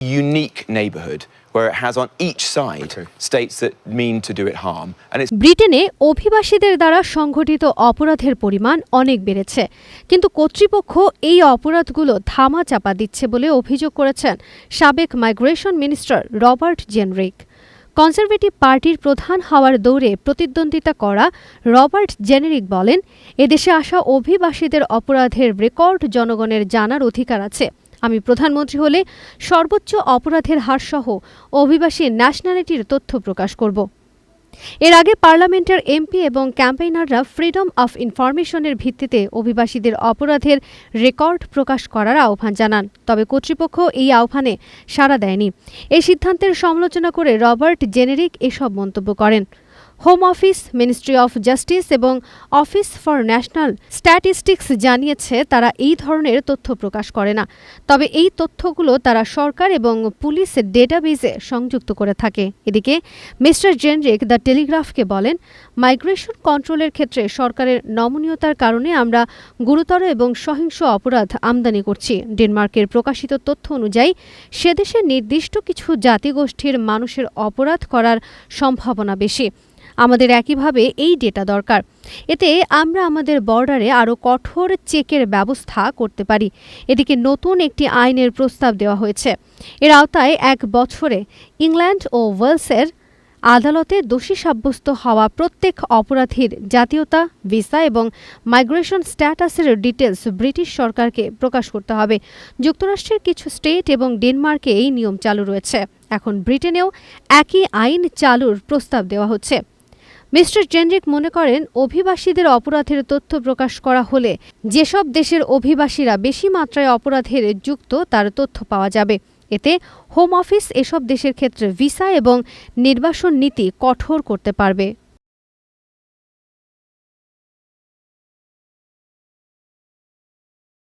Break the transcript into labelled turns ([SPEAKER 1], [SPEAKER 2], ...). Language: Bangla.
[SPEAKER 1] unique neighbourhood where it has on each side
[SPEAKER 2] Okay.
[SPEAKER 1] states that mean to do it harm. And it's
[SPEAKER 3] ব্রিটেনে অভিবাসীদের দ্বারা সংঘটিত অপরাধের পরিমাণ অনেক বেড়েছে কিন্তু কর্তৃপক্ষ এই অপরাধগুলো ধামা চাপা দিচ্ছে বলে অভিযোগ করেছেন সাবেক migration minister Robert Jenrick Conservative পার্টির প্রধান হওয়ার দৌড়ে প্রতিদ্বন্দ্বিতা করা রবার্ট জেনেরিক বলেন এদেশে আসা অভিবাসীদের অপরাধের রেকর্ড জনগণের জানার অধিকার আছে আমি প্রধানমন্ত্রী হলে সর্বোচ্চ অপরাধের হারসহ অভিবাসী ন্যাশনালিটির তথ্য প্রকাশ করব। এর আগে পার্লামেন্টের এমপি এবং ক্যাম্পেইনাররা ফ্রিডম অফ ইনফরমেশনের ভিত্তিতে অভিবাসীদের অপরাধের রেকর্ড প্রকাশ করার আহ্বান জানান। তবে কর্তৃপক্ষ এই আহ্বানে সাড়া দেয়নি। এই সিদ্ধান্তের সমালোচনা করে রবার্ট জেনেরিক এসব মন্তব্য করেন। Home Office Ministry of Justice এবং অফিস ফর ন্যাশনাল স্ট্যাটিস্টিক্স জানিয়েছে তারা এই ধরনের তথ্য প্রকাশ করে না। তবে এই তথ্যগুলো তারা সরকার এবং পুলিশ ডেটাবেজে সংযুক্ত করে থাকে। এদিকে মিস্টার জেনরিক দ্য টেলিগ্রাফকে বলেন মাইগ্রেশন কন্ট্রোলের ক্ষেত্রে সরকারের নমনীয়তার কারণে আমরা গুরুতর এবং সহিংস অপরাধ আমদানি করছি। ডেনমার্কের প্রকাশিত তথ্য অনুযায়ী সেদেশের নির্দিষ্ট কিছু জাতিগোষ্ঠীর মানুষের অপরাধ করার সম্ভাবনা বেশি। আমাদের একইভাবে এই ডেটা দরকার। এতে আমরা আমাদের বর্ডারে আরও কঠোর চেকের ব্যবস্থা করতে পারি। এদিকে নতুন একটি আইনের প্রস্তাব দেওয়া হয়েছে। এর আওতায় এক বছরে ইংল্যান্ড ও ওয়েলসের আদালতে দোষী সাব্যস্ত হওয়া প্রত্যেক অপরাধীর জাতীয়তা, ভিসা এবং মাইগ্রেশন স্ট্যাটাসের ডিটেলস ব্রিটিশ সরকারকে প্রকাশ করতে হবে। যুক্তরাষ্ট্রের কিছু স্টেট এবং ডেনমার্কে এই নিয়ম চালু রয়েছে। এখন ব্রিটেনেও একই আইন চালুর প্রস্তাব দেওয়া হচ্ছে। মিস্টার জেনরিক মনে করেন, অভিবাসীদের অপরাধের তথ্য প্রকাশ করা হলে যেসব দেশের অভিবাসীরা বেশি মাত্রায় অপরাধের যুক্ত, তার তথ্য পাওয়া যাবে। এতে হোম অফিস এসব দেশের ক্ষেত্রে ভিসা এবং নির্বাসন নীতি কঠোর করতে পারবে।